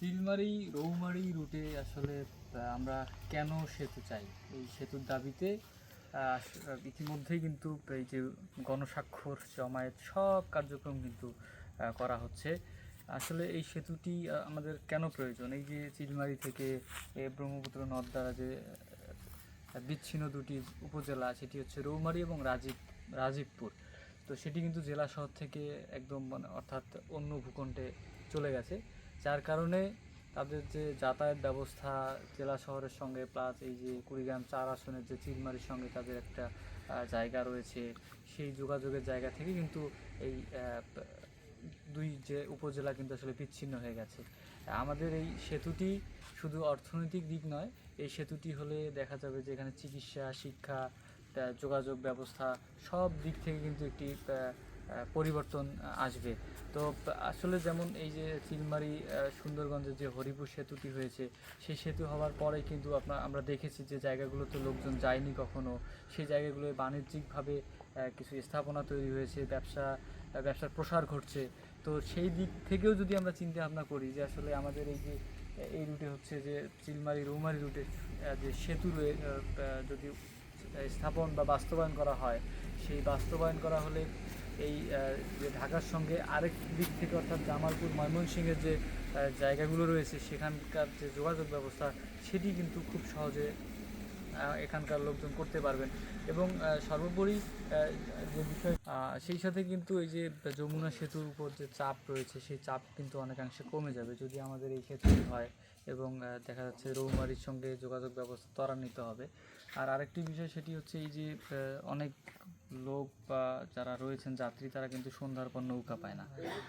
চিলমারি রৌমারি রুটে আসলে আমরা কেন সেতু চাই? এই সেতুর দাবিতে ইতিমধ্যেই কিন্তু এই যে গণস্বাক্ষর, জমায়েত সব কার্যক্রম কিন্তু করা হচ্ছে। আসলে এই সেতুটি আমাদের কেন প্রয়োজন? এই যে চিলমারি থেকে ব্রহ্মপুত্র নদ দ্বারা যে বিচ্ছিন্ন দুটি উপজেলা, সেটি হচ্ছে রৌমারি এবং রাজীব, রাজীবপুর। তো সেটি কিন্তু জেলা শহর থেকে একদম মানে অর্থাৎ অন্য ভূখণ্ডে চলে গেছে। যার কারণে তাদের যে যাতায়াত ব্যবস্থা জেলা শহরের সঙ্গে প্লাস এই যে কুড়িগ্রাম চার আসনের যে চিলমারির সঙ্গে তাদের একটা জায়গা রয়েছে, সেই যোগাযোগের জায়গা থেকে কিন্তু এই দুই যে উপজেলা কিন্তু আসলে বিচ্ছিন্ন হয়ে গেছে। আমাদের এই সেতুটি শুধু অর্থনৈতিক দিক নয়, এই সেতুটি হলে দেখা যাবে যে এখানে চিকিৎসা, শিক্ষা যোগাযোগ ব্যবস্থা সব দিক থেকে কিন্তু একটি পরিবর্তন আসবে। তো আসলে যেমন এই যে চিলমারি আহ, সুন্দরগঞ্জের যে হরিপুর সেতুটি হয়েছে সেই সেতু হওয়ার পরে কিন্তু আপনার আমরা দেখেছি যে জায়গাগুলোতে লোকজন যায়নি কখনো। সেই জায়গাগুলোয় বাণিজ্যিকভাবে কিছু স্থাপনা তৈরি হয়েছে ব্যবসা ব্যবসার প্রসার ঘটছে। তো সেই দিক থেকেও যদি আমরা চিন্তা ভাবনা করি যে আসলে আমাদের এই যে এই রুটে হচ্ছে যে চিলমারি রৌমারি রুটে যে সেতু যদি স্থাপন বা বাস্তবায়ন করা হয় সেই বাস্তবায়ন করা হলে এই যে ঢাকার সঙ্গে আরেক দিক থেকে অর্থাৎ জামালপুর ময়মনসিংহের যে জায়গাগুলো রয়েছে, সেখানকার যে যোগাযোগ ব্যবস্থা, সেটি কিন্তু খুব সহজে এখানকার লোকজন করতে পারবেন। এবং সর্বোপরি যে বিষয় সেই সাথে কিন্তু এই যে যমুনা সেতুর উপর যে চাপ রয়েছে, সেই চাপ কিন্তু অনেকাংশে কমে যাবে যদি আমাদের এই সেতুটি হয় এবং দেখা যাচ্ছে রৌমারির সঙ্গে যোগাযোগ ব্যবস্থা ত্বরান্বিত হবে। আর আরেকটি বিষয় সেটি হচ্ছে এই যে অনেক লোক বা যারা রয়েছেন যাত্রী, তারা কিন্তু সন্ধ্যার পর নৌকা পায় না।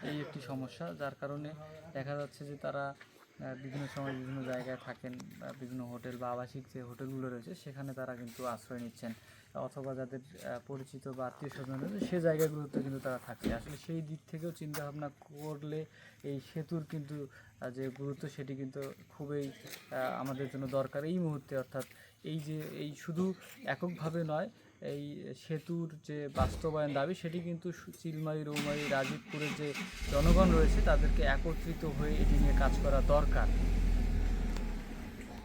এই একটি সমস্যা, যার কারণে দেখা যাচ্ছে যে তারা বিভিন্ন সময় বিভিন্ন জায়গায় থাকেন বিভিন্ন হোটেল বা আবাসিক যে হোটেলগুলো রয়েছে, সেখানে তারা কিন্তু আশ্রয় নিচ্ছেন। অথবা যাদের পরিচিত বা আত্মীয় স্বজন রয়েছে সেই জায়গাগুলোতে কিন্তু তারা থাকছে। আসলে সেই দিক থেকেও চিন্তা ভাবনা করলে এই সেতুর কিন্তু যে গুরুত্ব, সেটি কিন্তু খুবই আমাদের জন্য দরকার। এই মুহূর্তে অর্থাৎ এই যে, এই শুধু এককভাবে নয় এই সেতুর যে বাস্তবায়ন দাবি, সেটি কিন্তু চিলমারি, রৌমারি, রাজীবপুরের যে জনগণ রয়েছে, তাদেরকে একত্রিত হয়ে এটি নিয়ে কাজ করা দরকার।